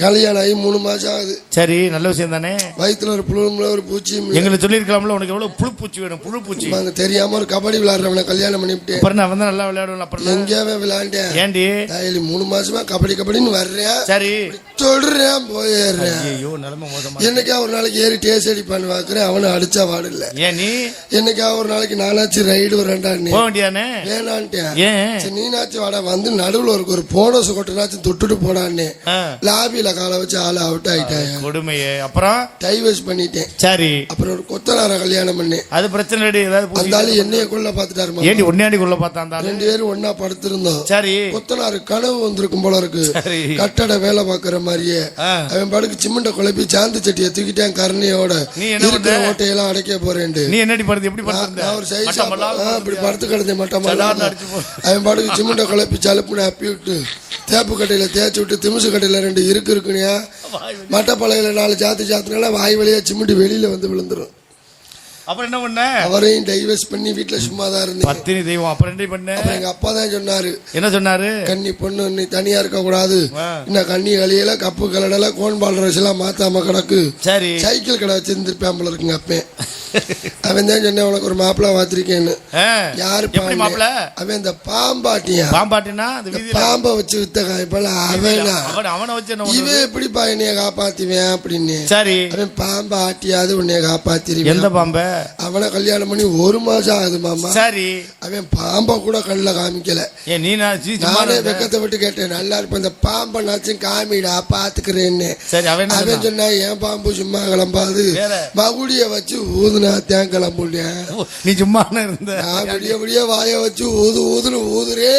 கல்யாணம் ஆகி மூணு மாசம் ஆகுது. சரி நல்ல விஷயம் தானே? வயித்துல ஒரு புழுமுல ஒரு இல்ல. எங்களுக்கு சொல்லியிருக்கலாம்ல உனக்கு எவ்வளவு புழு பூச்சி வேணும் புழு பூச்சி. நாங்க தெரியாம ஒரு கபடி விளையாடுறவனை கல்யாணம் பண்ணிவிட்டேன் அப்புறம் நான் வந்து நல்லா விளையாடுவேன் அப்புறம் எங்கேயாவே விளையாண்டேன். ஏண்டி? டெய்லி மூணு மாசமா கபடி கபடின்னு வர்றேன். சரி. தொடுறேன் போயிடுறேன். ஐயோ நிலைமை மோசமா என்னைக்கா ஒரு நாளைக்கு ஏறி டேஸ் அடிப்பான்னு பாக்குறேன் அவனை அடிச்சா வாடல ஏன் நீ? என்னைக்கா ஒரு நாளைக்கு நானாச்சு ரைடு ஒரு ரெண்டாண்ணே போக வேண்டியானே வேணான்ட்டேன். ஏன்? நீனாச்சும் வாடா வந்து நடுவுல ஒரு ஒரு போனஸ் கொட்டனாச்சும் தொட்டுட்டு போடான்னு. ஆ, லாபியில காலை வச்சு ஆளை அவுட் ஆயிட்டாங்க கொடுமையே. அப்புறம்? டைவர்ஸ் பண்ணிட்டேன். சரி. அப்புறம் ஒரு கொத்தனார கல்யாணம் பண்ணேன். அது பிரச்சனை ஏதாவது பூசி அந்த ஆளு என்னைய கொள்ள பாத்துட்டாருமா ஏண்டி உன்னையாண்டிக்குள்ள பார்த்தா அந்த ஆளு? ரெண்டு பேரும் ஒன்னா படுத்திருந்தோம். சரி. கொத்தனாரு கனவு வந்திருக்கும் போல இருக்கு. கட்டட வேலை பாக்குற மாதிரியே. அவன் படுக்கு சிமெண்ட குழப்பி சாந்து சட்டியை தூக்கிட்டேன் கருணையோட. நீ என்ன இருக்கிற பண்ண? ஓட்டையெல்லாம் அடைக்க போறேன்ட்டு. நீ என்னடி படுத்து எப்படி நான் ஒரு சைஸ் இப்படி படுத்து கிடந்தேன் மட்டம். அவன் பாட்டுக்கு சிமெண்ட குழப்பி சலுப்புன்னு அப்பி விட்டு தேப்பு கட்டையில தேய்ச்சி விட்டு திமுசு கட்டையில ரெண்டு இருக்கு இருக்குனியா மட்டப்பழையில நாலு சாத்து சாத்துனால வாய் வழியா சிமெண்ட் வெளியில வந்து விழுந்துரும். அப்புறம் என்ன பண்ண? அவரையும் டைவர்ஸ் பண்ணி வீட்டுல சும்மா தான் இருந்தேன். பத்தினி தெய்வம் அப்புறம் என்ன பண்ண? எங்க அப்பா தான் சொன்னாரு. என்ன சொன்னாரு? கன்னி பொண்ணு நீ தனியா இருக்க கூடாது. இன்னும் கண்ணி கழியல கப்பு கலடல கோன் பால் எல்லாம் மாத்தாம கிடக்கு. சரி. சைக்கிள் கடை வச்சிருந்திருப்பேன் போல இருக்குங்க அப்பேன் அவன் தான் சொன்னேன் உனக்கு ஒரு மாப்பிள்ளை பார்த்திருக்கேன்னு ஆ, யாரு எப்படி மாப்பிள அவன் இந்த பாம்பாட்டியா? பாம்பாட்டினா பாம்பை வச்சு வித்த காய்ப்பல அவனா? அவன் வச்சு? இவன் எப்படிப்பா என்னைய காப்பாத்துவேன் அப்படின்னு. சரி. அவன் பாம்பை ஆட்டியாவது உன்னைய காப்பாத்திருவேன். எந்த பாம்ப? அவனை கல்யாணம் பண்ணி ஒரு மாசம் ஆகுது மாமா. சரி. அவன் பாம்பை கூட கண்ணில் காமிக்கல. நீ நான்? வெக்கத்தை விட்டு கேட்டேன் நல்லா இருப்ப இந்த பாம்பை நாச்சும் காமிடா பாத்துக்கிறேன்னு. அவன்? சொன்னா என் பாம்பு சும்மா கிளம்பாது? மகுடிய வச்சு ஊதுனா தேன் கிளம்புட்டேன் ஓ, நீ சும்மா இருந்த? நான் விடிய விடிய வாய வச்சு ஊது ஊதுன்னு ஊதுறே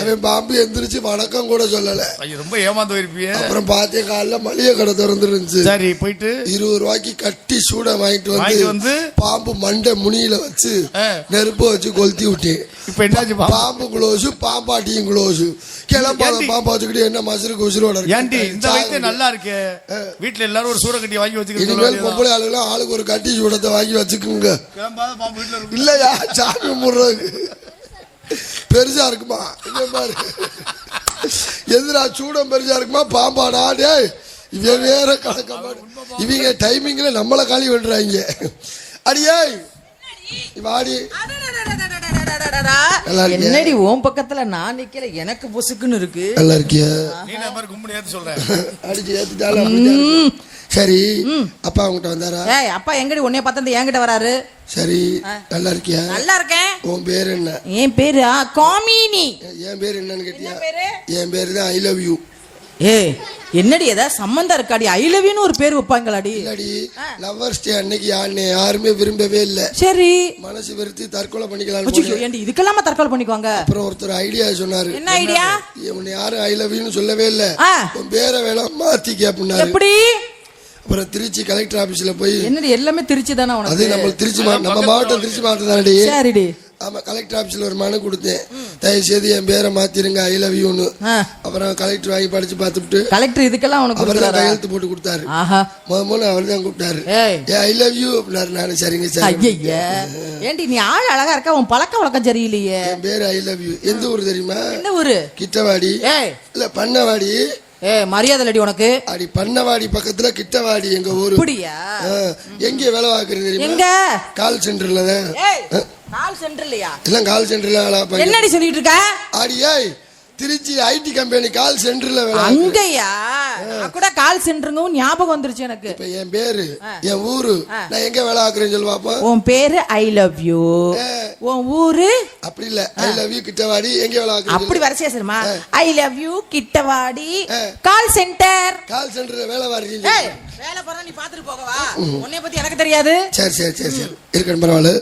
அவன் பாம்பு எந்திரிச்சு வணக்கம் கூட சொல்லல. ரொம்ப ஏமாந்து போயிருப்பியே. அப்புறம் பார்த்தேன் காலைல மளிகை கடை திறந்துருந்துச்சு சரி போயிட்டு இருபது ரூபாய்க்கு கட்டி சூட வாங்கிட்டு வந்து வந்து பாம்பு மண்டை முனியில வச்சு நெருப்பு வச்சு கொளுத்தி விட்டேன். இப்ப என்னாச்சு பாம்பு? குளோசு பாம்பாட்டியும் குளோசு கிளம்பாத? பாம்பா வச்சுக்கிட்டு என்ன மசுருக்கு உசுரோட இருக்கு? ஏன்டி இந்த வயிற்று நல்லா இருக்கே. வீட்டுல எல்லாரும் ஒரு சூறக்கட்டி வாங்கி இனிமேல் வச்சுக்கிட்டு பொம்பளை ஆளுலாம் ஆளுக்கு ஒரு கட்டி சூடத்தை வாங்கி வச்சுக்குங்க. இல்லையா? சாமி கும்பிடுறதுக்கு பெருசா இருக்குமா? இங்க பாரு. எதிரா சூடம் பெருசா இருக்குமா? பாம்பாடா? டேய் இவன் வேற கணக்க. இவங்க டைமிங்ல நம்மள காலி விடுறாங்க அடியே வாடி சாரா என்னடி உன் பக்கத்துல நான் நிக்கல எனக்கு பொசுக்குன்னு இருக்கு. நல்லா இருக்கியா? சொல்றேன். சரி அப்பா உங்ககிட்ட வந்தாரா? ஏய் அப்பா எங்கடி உன்னைய பார்த்தா என்கிட்ட வராரு? சரி நல்லா இருக்கியா? நல்லா இருக்கேன். உன் பேர் என்ன? என் பேரு? காமினி. என் பேர் என்னன்னு கேட்டியா? என் பேரு தான் ஐ லவ் யூ ஏய் என்னடி ஏதாவது சம்மந்தம் இருக்காடி? ஐ லவ் யூன்னு ஒரு பேர் வைப்பாங்களாடி? இல்லாடி லவ்வர்ஸ் டே அன்னைக்கு யாருன்னு யாருமே விரும்பவே இல்ல. சரி. மனசு வெறுத்து தற்கொலை பண்ணிக்கலாம் அச்சச்சோ, ஏண்டி இதுக்கெல்லாமா தற்கொலை பண்ணிக்குவாங்க? அப்புறம் ஒருத்தர் ஐடியா சொன்னாரு. என்ன ஐடியா உன்னை யாரும் ஐ லவ் யூன்னு சொல்லவே இல்ல. உன் பேரை வேணா மாத்திக்க அப்படின்னாரு எப்படி? அப்புறம் திருச்சி கலெக்டர் ஆபீஸ்ல போய் என்னடி எல்லாமே திருச்சி தானே அது நம்ம திருச்சி நம்ம மாவட்டம் திருச்சி மாவட்டம் தானடி சரிடி. ஆமா கலெக்டர் ஆபீஸ்ல ஒரு மனு கொடுத்தேன். தயவு செய்து என் பேரை மாத்திருங்க ஐ லவ் யூன்னு அப்புறம் கலெக்டர் வாங்கி படிச்சு பார்த்துட்டு கலெக்டர் இதுக்கெல்லாம் உனக்கு அவர் தான்? கையெழுத்து போட்டு கொடுத்தாரு. முத முதல்ல அவர் தான் கூப்பிட்டாரு ஏ ஐ லவ் யூ அப்படின்னாரு நானு சரிங்க சார். ஏண்டி நீ ஆள் அழகா இருக்க உன் பழக்க வழக்கம் சரியில்லையே. என் பேரு ஐ லவ் யூ எந்த ஊர் தெரியுமா? என்ன ஊரு? கிட்டவாடி. ஏய். இல்ல பண்ணவாடி. ஏய் மரியாதை உனக்கு. அடி பண்ணவாடி பக்கத்துல கிட்டவாடி எங்க ஊரு. எங்க வேலை பார்க்கறது தெரியுமா? எங்க? கால் சென்டர்ல தான். ஏய். கால் சென்டர் இல்லையா எல்லாம் கால் சென்டர்ல என்னடி சொல்லிட்டு இருக்க? அடி ஏய் திருச்சி ஐடி கம்பெனி கால் சென்டர்ல. அங்கயா? கூட கால் சென்டருங்கவும் ஞாபகம் வந்துருச்சு எனக்கு. இப்ப என் பேரு என் ஊரு நான் எங்க வேலை பார்க்கறேன்னு சொல்லு பாப்போம் உன் பேரு ஐ லவ் யூ உன் ஊரு? அப்படி இல்ல. ஐ லவ் யூ கிட்டவாடி எங்க வேலை பார்க்கறேன் அப்படி வரிசையா சரிமா ஐ லவ் யூ கிட்டவாடி கால் சென்டர் கால் சென்டர்ல வேலை ஏய் வேலை போறா நீ பாத்துட்டு போகவா? உன்னைய பத்தி எனக்கு தெரியாது. சரி சரி சரி சரி. இருக்கணும் பரவாயில்ல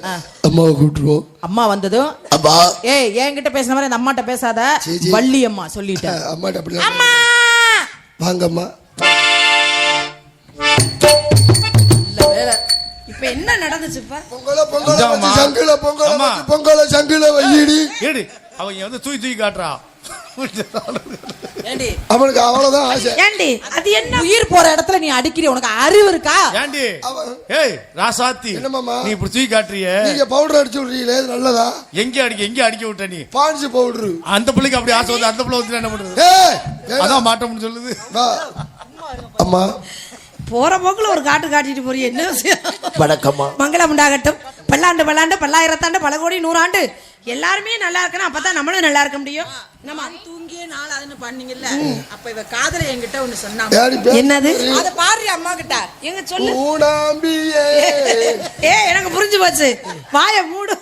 அம்மாவை கூப்பிட்டுருவோம். அம்மா வந்ததும் அப்பா. ஏய் என்கிட்ட பேசுன மாதிரி அந்த அம்மாட்ட பேசாத. வள்ளி அம்மா சொல்லிட்டேன். அம்மாட்ட அப்படி அம்மா! வாங்கம்மா. என்ன நடந்துச்சுப்பா பொங்கல பொங்கல சங்குல பொங்கல பொங்கல சங்குல வையடி அவன் வந்து தூய் தூய் காட்டுறான். அவனுக்கு அவ்வளவுதான் ஆசை. ஏண்டி? அது என்ன? உயிர் போற இடத்துல நீ அடிக்கிற உனக்கு அறிவு இருக்கா? ஏண்டி? ஏய் ராசாத்தி என்னமாமா? நீ இப்படி தூக்கி காட்டுறிய? நீங்க பவுடர் அடிச்சு விடுறீங்களே இது நல்லதா? எங்க அடிக்க எங்க அடிக்க விட்ட நீ? பான்சி பவுடர் அந்த பிள்ளைக்கு அப்படி ஆசை வந்து அந்த பிள்ளை வந்து என்ன பண்றது? ஏய். அதான் மாட்டோம்னு சொல்லுது. அம்மா. போற போக்குல ஒரு காட்டு காட்டிட்டு போறிய என்ன விஷயம்? வணக்கம்மா. மங்களம் உண்டாகட்டும். பல்லாண்டு பல்லாண்டு பல்லாயிரத்தாண்டு பல கோடி நூறாண்டு. எல்லாருமே நல்லா இருக்கணும் அப்பதான் நம்மளும் நல்லா இருக்க முடியும். நம்ம தூங்கியே நாளாதுன்னு பண்ணீங்கல்ல. அப்ப இவ காதல என்கிட்ட ஒண்ணு சொன்னா. யாரு பேர்? என்னது? அத பாரு அம்மா கிட்ட? எங்க சொல்லு. ஊனாம்பியே. ஏ எனக்கு புரிஞ்சு போச்சு. வாய மூடு.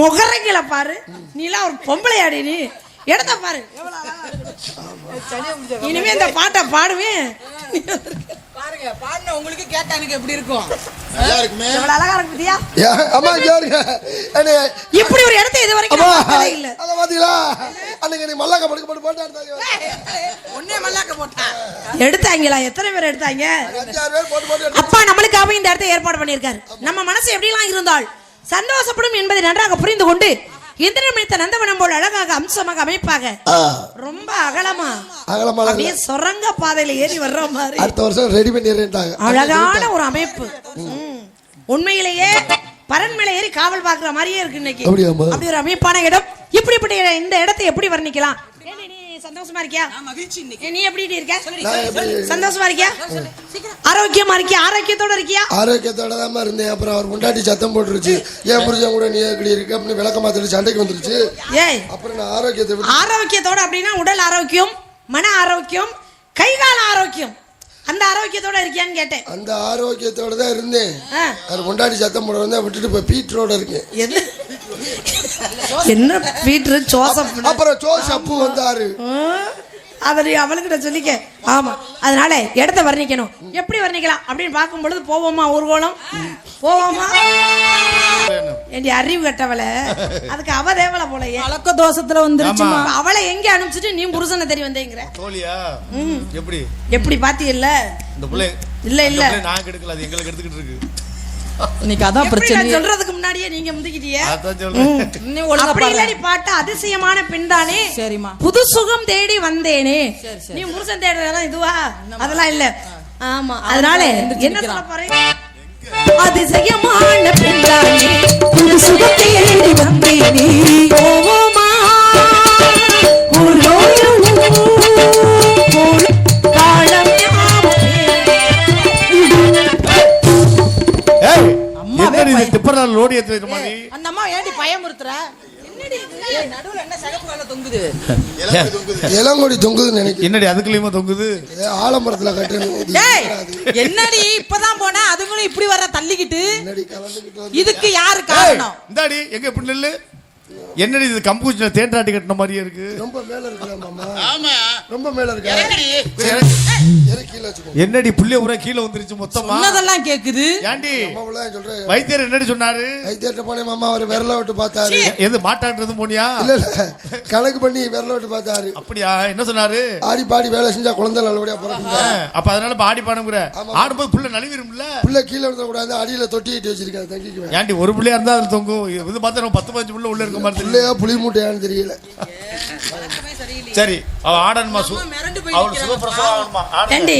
முகரங்கில பாரு. நீலாம் ஒரு பொம்பளையாடி நீ. இடத்த பாரு. எவ்வளவு அழகா இருக்கு. இனிமே இந்த பாட்டை பாடுவேன். பாருங்க பாடின உங்களுக்கு கேட்டா எனக்கு எப்படி இருக்கும்? எவ்வளவு அழகா இருக்கு பாத்தியா? யா- அம்மா கேளுங்க அண்ணே, இப்படி ஒரு இடத்த இது வரைக்கும் அம்மா இல்ல. அத பாத்தீங்களா? அன்னைக்கு நீ மல்லாக்க படுக்க போட்டு மல்லாக்க எடுத்தாங்களா? எத்தனை பேர் எடுத்தாங்க. அப்பா நம்மளுக்காக இந்த இடத்தை ஏற்பாடு பண்ணியிருக்காரு. நம்ம மனசு எப்படிலாம் இருந்தால் சந்தோஷப்படும் என்பதை நன்றாக புரிந்து கொண்டு இந்திரன் மித்த நந்தவனம் போல் அழகாக அம்சமாக அமைப்பாக. ரொம்ப அகலமா. அப்படியே சுரங்க பாதையில ஏறி வர்ற மாதிரி. அடுத்த வருஷம் ரெடி பண்ணிடுறேன்ட்டாங்க அழகான ஒரு அமைப்பு. உண்மையிலேயே பரண்மலை ஏறி காவல் பாக்குற மாதிரியே இருக்கு இன்னைக்கு? அப்படி ஒரு அமைப்பான இடம். இப்படிப்பட்ட இந்த இடத்தை எப்படி வர்ணிக்கலாம்? சந்தோஷமா இருக்கியா? மகிழ்ச்சி இன்னைக்கு. நீ எப்படி இருக்க? சந்தோஷமா இருக்கியா? ஆரோக்கியமா இருக்கியா? ஆரோக்கியத்தோட இருக்கியா? ஆரோக்கியத்தோட தான் இருந்தேன். அப்புறம் அவர் முண்டாட்டி சத்தம் போட்டுருச்சு. ஏன் புரிஞ்சவங்க கூட நீ எப்படி இருக்கு அப்படின்னு விளக்க மாத்திட்டு சண்டைக்கு வந்துருச்சு. ஏய். அப்புறம் நான் ஆரோக்கியத்தை ஆரோக்கியத்தோட அப்படின்னா உடல் ஆரோக்கியம் மன ஆரோக்கியம் கை கால ஆரோக்கியம். அந்த ஆரோக்கியத்தோட இருக்கியான்னு கேட்டேன். அந்த ஆரோக்கியத்தோட தான் இருந்தேன் அவர் முண்டாட்டி சத்தம் போட வந்தா விட்டுட்டு இப்போ பீட்ரோட இருக்கேன். எது? என்ன பீட்ரு ஜோசப்? அப்புறம் ஜோஸ் அப்பு வந்தாரு. அதை நீ அவளுக்கிட்ட சொல்லிக்க ஆமா அதனால இடத்த வர்ணிக்கணும். எப்படி வர்ணிக்கலாம்? அப்படின்னு பார்க்கும் பொழுது போவோமா ஊர்வலம் போவோமா? ஏண்டி அறிவு கட்டவளை? அதுக்கு அவ தேவலை போலயே. பழக்க தோஷத்துல வந்துருச்சுமா? அப்ப அவளை எங்க அனுப்பிச்சிட்டு நீ புருஷனை தெரிய வந்தேங்கிற? தோழியா? எப்படி? எப்படி பிள்ளை இல்ல, இல்ல. நான் கெடுக்கல அது எங்களுக்கு எடுத்துக்கிட்டு இருக்கு. இன்னைக்கு அதான் பிரச்சனை சொல்றதுக்கு முன்னாடியே நீங்க அதான் சொல்றேன். நீ ஒழுங்கா அப்படி பாரு. இல்லடி பாட்டு அதிசயமான பெண் தானே சரிம்மா. புது சுகம் தேடி வந்தேனே. சரி, சரி. நீ முருசன் தேடுறதெல்லாம் இதுவா? அதெல்லாம் இல்ல. ஆமா அதனால என்ன சொல்ல. போறேன் அதிசயமான பெண் தானே புது சுகம் லோடி ஏத்துற மாதிரி. அந்த அம்மா ஏண்டி பயமுறுத்துற? என்னடி இது? நடுவுல என்ன சகப்பு வேலை தொங்குது? இளங்கொடி தொங்குதுன்னு நினைக்கிறேன். என்னடி அதுக்குள்ளயுமா தொங்குது? ஆலமரத்துல கட்டணும் இது. என்னடி இப்பதான் போன? அதுங்களும் இப்படி வர தள்ளிக்கிட்டு? இதுக்கு யாரு காரணம்? இந்தாடி எங்க இப்படி நெல்லு? என்னடி இது கம்பூச்சில தேன்றாட்டி கட்டின மாதிரியே இருக்கு? ரொம்ப மேல இருக்குதா மாமா. ரொம்ப மேல இருக்கா? என்னடி புள்ளிய உரை கீழே வந்துருச்சு மொத்தமா? சொன்னதெல்லாம் கேக்குது. ஏண்டி? சொல்றேன் வைத்தியர் என்னடி சொன்னாரு? வைத்தியர்கிட்ட போனேன் மாமா அவர் விரல விட்டு பார்த்தாரு. எது மாட்டான்றது போனியா? இல்ல இல்ல. கணக்கு பண்ணி விரல விட்டு பார்த்தாரு. அப்படியா? என்ன சொன்னாரு? ஆடி பாடி வேலை செஞ்சா குழந்தை நல்லபடியா பிறக்குங்க. அப்ப அதனால இப்ப ஆடி பாடுங்கிற. ஆடும்போது புள்ள நழுவிரும்ல? பிள்ளை கீழே விழுந்த கூடாது அடியில தொட்டி கட்டி வச்சிருக்காரு தங்கிக்குவேன். ஏண்டி ஒரு பிள்ளையா இருந்தா அதுல தொங்கும். இது பார்த்தா நம்ம பத்து பதினஞ்சு புள்ள உள்ள இருக்க மாதிரி. பிள்ளையா புளி மூட்டையான்னு தெரியல. சரி அவ ஆடணுமா சு மிரண்டு போய் அவளுக்கு சுகப்பிரசவம். ஏண்டி?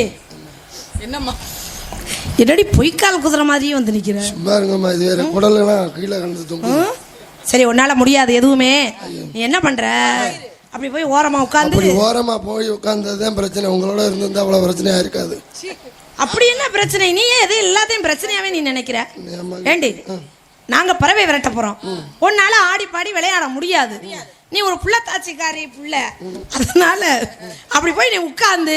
என்னம்மா? என்னடி பொய்க்கால் குதிரை மாதிரியே வந்து நிக்கிற? சும்மா இருங்கம்மா இது வேற குடலாம் கீழே கலந்து தொங்கு ம்? சரி உன்னால முடியாது எதுவுமே. நீ என்ன பண்ற? அப்படி போய் ஓரமா உட்காந்து அப்படி ஓரமா போய் உட்கார்ந்ததுதான் பிரச்சனை. உங்களோட இருந்திருந்தா அவ்வளவு பிரச்சனையா இருக்காது. அப்படி என்ன பிரச்சனை? நீ ஏன் எது எல்லாத்தையும் பிரச்சனையாவே நீ நினைக்கிற. ஏண்டி? நாங்க பறவை விரட்ட போறோம். உன்னால ஆடி பாடி விளையாட முடியாது. நீ ஒரு புள்ள தாச்சிக்காரி புள்ள. அதனால அப்படி போய் நீ உட்கார்ந்து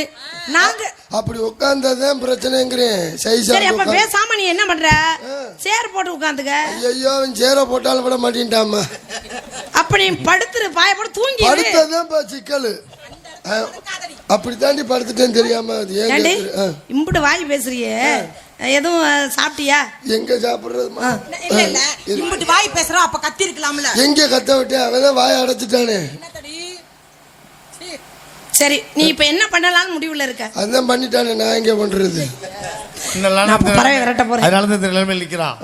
நாங்க அப்படி உட்கார்ந்ததுதான் பிரச்சனைங்கிறேன். சரி அப்ப பேசாம நீ என்ன பண்ற? சேர் போட்டு உட்காந்துக்க. ஐயோ சேர போட்டாலும் விட மாட்டேன்ட்டாமா அப்ப நீ படுத்துரு பாய போட்டு தூங்கி படுத்ததுதான் இப்ப சிக்கல். அப்படி தாண்டி படுத்துட்டேன்னு தெரியாம. இம்புட்டு வாய் பேசுறியே. எதுவும் சாப்பிட்டியா? எங்க சாப்பிடுறதுமா இல்ல இல்ல இம்புட்டு வாய் பேசுறோம் அப்ப கத்தி இருக்கலாம்ல எங்க கத்த விட்டேன் அவன் வாய அடைச்சிட்டானே. சரி நீ இப்ப என்ன பண்ணலாம்னு முடிவுல இருக்க? அதான் பண்ணிட்டானே நான் எங்க பண்றது? பறவை விரட்ட போறேன். அதனால தான் இந்த நிலைமையில் நிக்கிறான்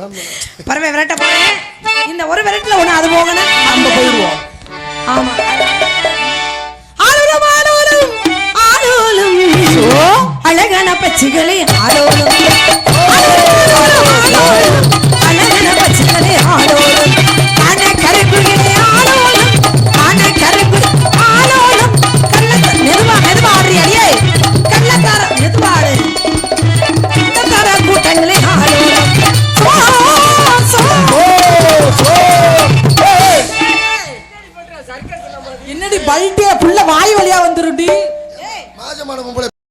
பறவை விரட்ட போறேன். இந்த ஒரு விரட்டுல ஒண்ணு அது போகணும் நம்ம போயிடுவோம். ஆமா. அழகான பச்சிகளே ஆலோலம்